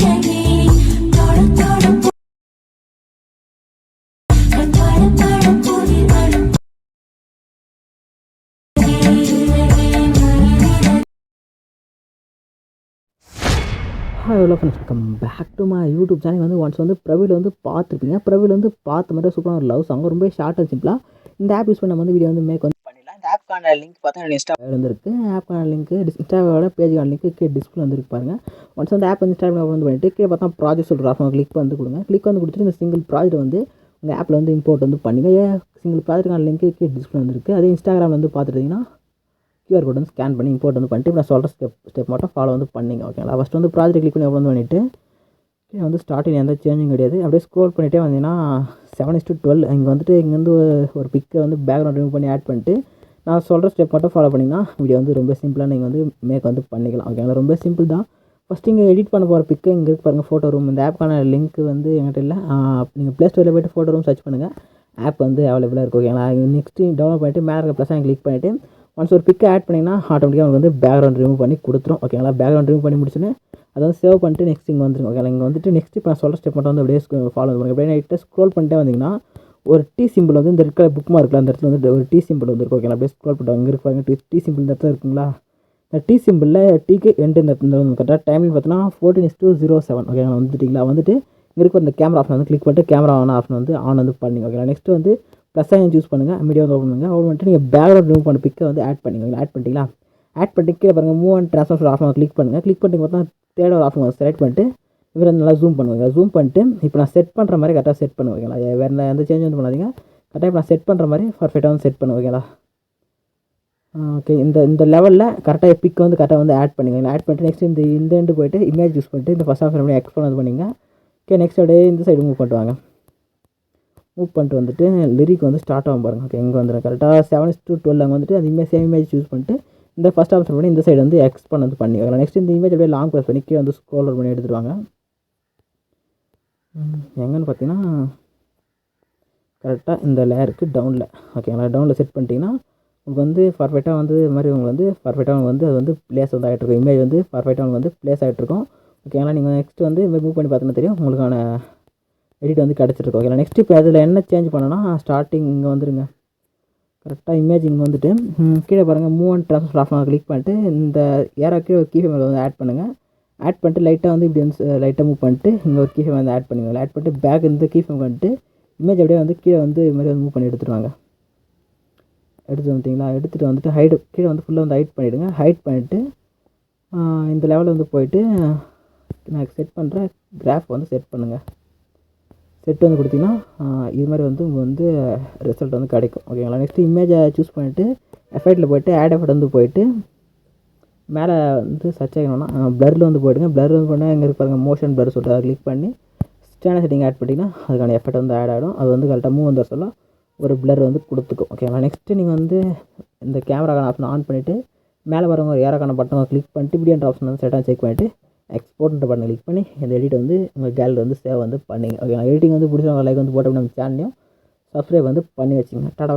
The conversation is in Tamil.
ஹாய் எவ்வளோ friends welcome back to my YouTube channel வந்து ஒன்ஸ் வந்து ப்ரவியில் வந்து பார்த்துருப்பீங்க. ப்ரவியில் வந்து பார்த்த மாதிரி சூப்பரான ஒரு லவ்ஸ் சாங் ரொம்ப ஷார்ட் அண்ட் சிம்பிளாக இந்த ஆப் யூஸ் பண்ண வந்து வீடியோ வந்து மேக் வந்து பண்ணிடலாம் லிங்க் பார்த்தா இன்ஸ்டா வந்துருக்கு. ஆப்க்கான லிங்க் இன்ஸ்டாவோட பேஜுக்கான லிங்க் கீழே டிஸ்பிளே வந்துருக்கு பாருங்க. ஒன்ஸ் வந்து ஆப் வந்து இன்ஸ்டா பண்ணிட்டு கீழே பார்த்தா ப்ராஜெக்ட் சொல்கிற ஆஃப் கிளிக் வந்து கொடுங்க. கிளிக் வந்து கொடுத்துட்டு இந்த சிங்கிள் ப்ராஜெக்ட் வந்து உங்கள் ஆப்பில் வந்து இம்போர்ட் வந்து பண்ணுங்க சிங்கிள் ப்ராஜெக்ட்டுக்கான லிங்க் கீழே டிஸ்பிளே வந்துருக்கு. அதே இன்ஸ்டாகிராமில் வந்து பார்த்துட்டிங்கன்னா கியூஆர் கோட் வந்து ஸ்கேன் பண்ணி இம்போர்ட் வந்து பண்ணிட்டு இப்போ நான் சொல்கிற ஸ்டெப் ஸ்டெப் மட்டும் ஃபாலோ வந்து பண்ணிங்க ஓகேங்களா ஃபஸ்ட் வந்து ப்ராஜெக்ட் கிளிக் பண்ணி ஓப்பன் பண்ணிவிட்டு கீழே வந்து ஸ்டார்டிங் எந்த சேஞ்சும் கிடையாது. அப்படியே ஸ்க்ரோல் பண்ணிகிட்டே வந்தீங்கன்னா செவன் இஸ் டு டுவெல் இங்கே வந்துட்டு இங்கேருந்து ஒரு பிக்கை வந்து பேக்ரவுண்ட் ரிமூவ் பண்ணி ஆட் பண்ணிட்டு நான் சொல்கிற ஸ்டெப் மட்டும் ஃபாலோ பண்ணிங்கன்னா வீடியோ வந்து ரொம்ப சிம்பிளாக நீங்கள் வந்து மேக் வந்து பண்ணிக்கலாம். ஓகேங்களா ரொம்ப சிம்பிள் தான். ஃபஸ்ட்டு இங்கே எடிட் பண்ண போகிற பிக்கு இங்கே இருக்கு பாருங்கள் ஃபோட்டோ ரூம் இந்த ஆப்க்கான லிங்க் வந்து என்கிட்ட இல்லை. நீங்கள் ப்ளே ஸ்டோரில் போய்ட்டு ஃபோட்டோ ரூம் சர்ச் பண்ணுங்கள் ஆப் வந்து அவைலபிளாக இருக்கும் ஓகேங்களா நெக்ஸ்ட்டு டவுன்லோட் பண்ணிவிட்டு மேலே இருக்க ப்ளஸ் கிளிக் பண்ணிவிட்டு ஒன்ஸ் ஒரு பிக்கை ஆட் பண்ணிங்கன்னா ஆட்டோமேட்டிக்காக உங்களுக்கு வந்து பேக்ரவுண்ட் ரிமூவ் பண்ணி கொடுத்துரும் ஓகேங்களா பேக்ரவுண்ட் ரிமூவ் பண்ணி முடிச்சுன்னு அதை வந்து சேவ் பண்ணிட்டு நெக்ஸ்ட் இங்கே வந்துருங்க ஓகேங்களா இங்கே வந்துட்டு நெக்ஸ்ட் இப்போ நான் சொல்கிற ஸ்டெப் மட்டும் வந்து அப்படியே ஃபாலோ பண்ணுங்க. அப்படியே நைட்டு ஸ்க்ரோல் பண்ணிட்டே வந்தீங்கன்னா ஒரு டி சிம்பிள் வந்து இந்த இருக்கிற புக் மார்க்கில் அந்த இடத்துல வந்து ஒரு டி சிம்பிள் வந்து இருக்கும் ஓகேங்களா அப்படியே ஸ்க்ரோல் பண்ணிட்டு அங்கே இருப்பாங்க டி டி சிம்பிள் இந்த இடத்துல இருக்குங்களா? இந்த டி சிம்பிளில் டீக்கு எண்டு இந்த இடத்துல வந்து கரெக்டாக டைமிங் பார்த்தோன்னா fourteen is two zero seven ஓகேங்களா வந்துட்டிங்களா? வந்துட்டு இங்கே இருக்க அந்த கேமரா ஆப்ஷன் வந்து கிளிக் பண்ணிட்டு கேமரா ஆன் ஆப்ஷன் வந்து ஆன் வந்து பண்ணிங்க ஓகேங்களா நெக்ஸ்ட் வந்து ப்ளஸ் சைன் சூஸ் பண்ணுங்கள் மீடியா வந்து ஓப்பன் பண்ணுங்கள் ஓப்பன் பண்ணிட்டு நீங்கள் பேக்ரவுண்ட் ரிமூவ் பண்ண பிக்கை வந்து ஆட் பண்ணிங்க ஆட் பண்ணிட்டீங்களா? ஆட் பண்ணிட்டு கீழே பாருங்கள் move and transfer off click பண்ணுங்கள் கிளிக் பண்ணிட்டு பார்த்தா தேர்ட் ஒரு ஆஃப் செலக்ட் பண்ணிட்டு இவர் நல்லா ஜூம் பண்ணுவாங்க ஜூம் பண்ணிட்டு இப்போ நான் செட் பண்ணுற மாதிரி கரெக்டாக செட் பண்ணுவீங்களா? வேறு எந்த சேஞ்ச் வந்து பண்ணாதீங்க. கரெக்டாக இப்போ நான் செட் பண்ணுற மாதிரி பர்ஃபெக்டாக வந்து செட் பண்ணுவீங்களா? ஓகே இந்த இந்த லெவலில் கரெக்டாக பிக் வந்து கரெக்டாக வந்து ஆட் பண்ணிக்கோங்க. ஆட் பண்ணிட்டு நெக்ஸ்ட் இந்த இந்த எண்டு போயிட்டு இமேஜ் யூஸ் பண்ணிட்டு இந்த ஃபஸ்ட் ஆஃப் எப்படி எக்ஸ்போன் பண்ணிங்க ஓகே நெக்ஸ்ட் அப்படியே இந்த சைடு மூவ் பண்ணிட்டு வாங்க. மூவ் பண்ணிட்டு வந்துட்டு லிரிக் வந்து ஸ்டார்ட் ஆகும் பாருங்க. ஓகே இங்கே வந்துடும் கரெக்டாக செவன் டு டுவெல் அங்கே வந்துட்டு அந்த இமேஜ் சேம் இமேஜ் யூஸ் பண்ணிட்டு இந்த ஃபஸ்ட் ஆப்ஷன் பண்ணி இந்த சைடு வந்து எக்ஸ்போன் வந்து பண்ணி வைக்கலாம் நெக்ஸ்ட் இந்த இமேஜ் அப்படியே லாங் ப்ரெஸ் பண்ணி கீழே வந்து ஸ்க்ரோல் பண்ணி எடுத்துருவாங்க எங்கன்னு பார்த்தீங்கன்னா கரெக்டாக இந்த லேயருக்கு டவுனில் ஓகேங்களா டவுனில் செட் பண்ணிட்டீங்கன்னா உங்களுக்கு வந்து பர்ஃபெக்டாக வந்து இது மாதிரி உங்களுக்கு வந்து பர்ஃபெக்டாக வந்து அது வந்து ப்ளேஸ் வந்து ஆகிட்ருக்கும் இமேஜ் வந்து பர்ஃபெக்டாக உங்களுக்கு வந்து ப்ளேஸ் ஆகிட்ருக்கும் ஓகேங்களா நீங்கள் நெக்ஸ்ட் வந்து இது மூவ் பண்ணி பார்த்தீங்கன்னா தெரியும் உங்களுக்கான எடிட் வந்து கிடச்சிருக்கும் ஓகேங்களா நெக்ஸ்ட் இப்போ அதில் என்ன சேஞ்ச் பண்ணனா ஸ்டார்டிங் இங்கே வந்துருங்க. கரெக்டாக இமேஜ் இங்கே வந்துட்டு கீழே பாருங்கள் move and transfer off click பண்ணிட்டு இந்த ஏரா கீழே ஒரு கீ வந்து ஆட் பண்ணுங்கள் ஆட் பண்ணிட்டு லைட்டாக வந்து இப்படி வந்து லைட்டாக மூவ் பண்ணிட்டு இங்கே ஒரு கீஃபை வந்து ஆட் பண்ணுங்க ஆட் பண்ணிட்டு பேக் இந்த கீ பண்ணிட்டு இமேஜ் அப்படியே வந்து கீழே வந்து இது மாதிரி வந்து மூவ் பண்ணி எடுத்துருவாங்க. எடுத்து வந்துட்டிங்களா? எடுத்துகிட்டு வந்துட்டு ஹைட் கீழே வந்து ஃபுல்லாக வந்து ஹைட் பண்ணிவிடுங்க ஹைட் பண்ணிவிட்டு இந்த லெவலில் வந்து போயிட்டு நான் செட் பண்ணுற கிராஃப் வந்து செட் பண்ணுங்கள் செட் வந்து கொடுத்தீங்கன்னா இது மாதிரி வந்து உங்களுக்கு வந்து ரிசல்ட் வந்து கிடைக்கும். ஓகேங்களா நெக்ஸ்ட்டு இமேஜை சூஸ் பண்ணிவிட்டு எஃபெக்ட்டில் போய்ட்டு ஆட் எஃபெக்ட் வந்து போயிட்டு மேலே வந்து சர்ச் ஆகணும்னா ப்ளரில் வந்து போயிடுங்க. ப்ளர் வந்து போனால் எங்கே இருக்கு பாருங்கள் மோஷன் ப்ளர் சொல்லிட்டு அதை கிளிக் பண்ணி ஸ்டேண்டர் செட்டிங் ஆட் பண்ணிங்கன்னா அதுக்கான எஃபெக்ட் வந்து ஆட் ஆகிடும் அது வந்து கரெக்டாக மூவ் வந்து சொல்ல ஒரு ப்ளர் வந்து கொடுத்துக்கும். ஓகேங்களா நெக்ஸ்ட்டு நீங்கள் வந்து இந்த கேமராக்கான ஆப்ஷன் ஆன் பண்ணிவிட்டு மேலே வரவங்க ஒரு ஏராக்கான பட்டனை கிளிக் பண்ணிட்டு இப்படின்ற ஆப்ஷன் வந்து செட்டாக செக் பண்ணிவிட்டு எக்ஸ்போர்ட்ன்ற பட்டன் கிளிக் பண்ணி இந்த எடிட் வந்து உங்கள் கேலரி வந்து சேவ் வந்து பண்ணிங்க. ஓகேங்களா எடிட்டிங் வந்து பிடிச்சவங்க லைக் வந்து போட்டு நம்ம சேனலையும் சப்ஸ்கிரைப் வந்து பண்ணி வச்சுங்க டாடா